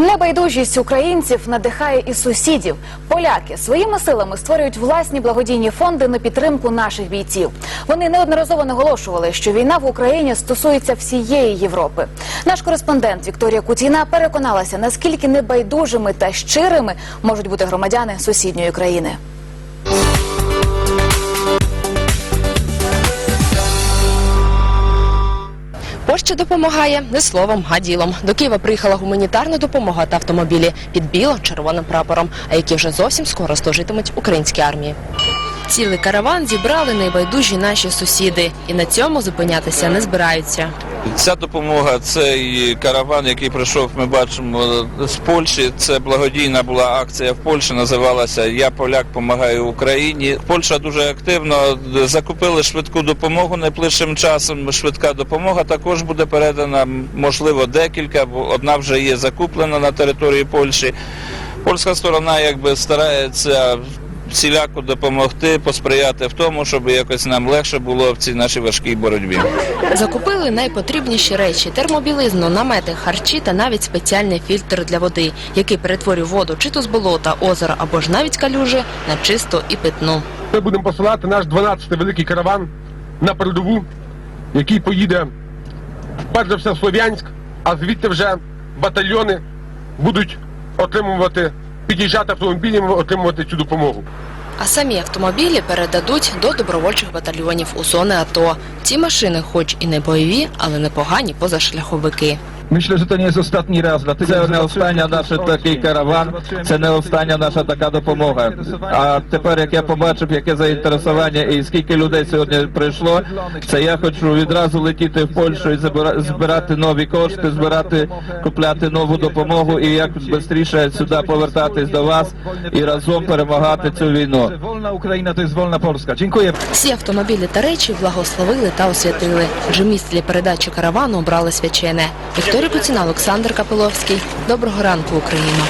Небайдужість українців надихає і сусідів. Поляки своїми силами створюють власні благодійні фонди на підтримку наших бійців. Вони неодноразово наголошували, що війна в Україні стосується всієї Європи. Наш кореспондент Вікторія Кутіна переконалася, наскільки небайдужими та щирими можуть бути громадяни сусідньої країни. Польща допомагає не словом, а ділом. До Києва приїхала гуманітарна допомога та автомобілі під біло-червоним прапором, а які вже зовсім скоро служитимуть українській армії. Цілий караван зібрали найбайдужі наші сусіди, і на цьому зупинятися не збираються. Ця допомога, цей караван, який прийшов, ми бачимо з Польщі. Це благодійна була акція в Польщі, називалася Я поляк допомагаю Україні. Польща дуже активно закупили швидку допомогу найближчим часом. Швидка допомога також буде передана, можливо, декілька, бо одна вже є закуплена на території Польщі. Польська сторона якби старається всіляко допомогти, посприяти в тому, щоб якось нам легше було в цій нашій важкій боротьбі. Закупили найпотрібніші речі: термобілизну, намети, харчі та навіть спеціальний фільтр для води, який перетворює воду чи то з болота, озера або ж навіть калюжі на чисту і питну. Ми будемо посилати наш 12-й великий караван на передову, який поїде перш за все в Слов'янськ, а звідти вже батальйони будуть отримувати, під'їжджати автомобілями, отримувати цю допомогу. А самі автомобілі передадуть до добровольчих батальйонів у зони АТО. Ці машини, хоч і не бойові, але непогані позашляховики. Myślę, że to nie jest ostatni raz, dlatego Це że не остання наша такий караван, це не остання наша така допомога. А тепер, як я побачив, яке заінтересування і скільки людей сьогодні прийшло, це я хочу відразу летіти в Польщу і забира- збирати нові кошти, збирати, купляти нову допомогу і як швидше сюди повертатись до вас і разом перемагати цю війну. wolna Ukraina to jest wolna Polska. Всі автомобілі та речі благословили та освятили. Вже місце для передачі каравану обрали свячене. Вікторія Куціна, Олександр Капиловський. Доброго ранку, Україна.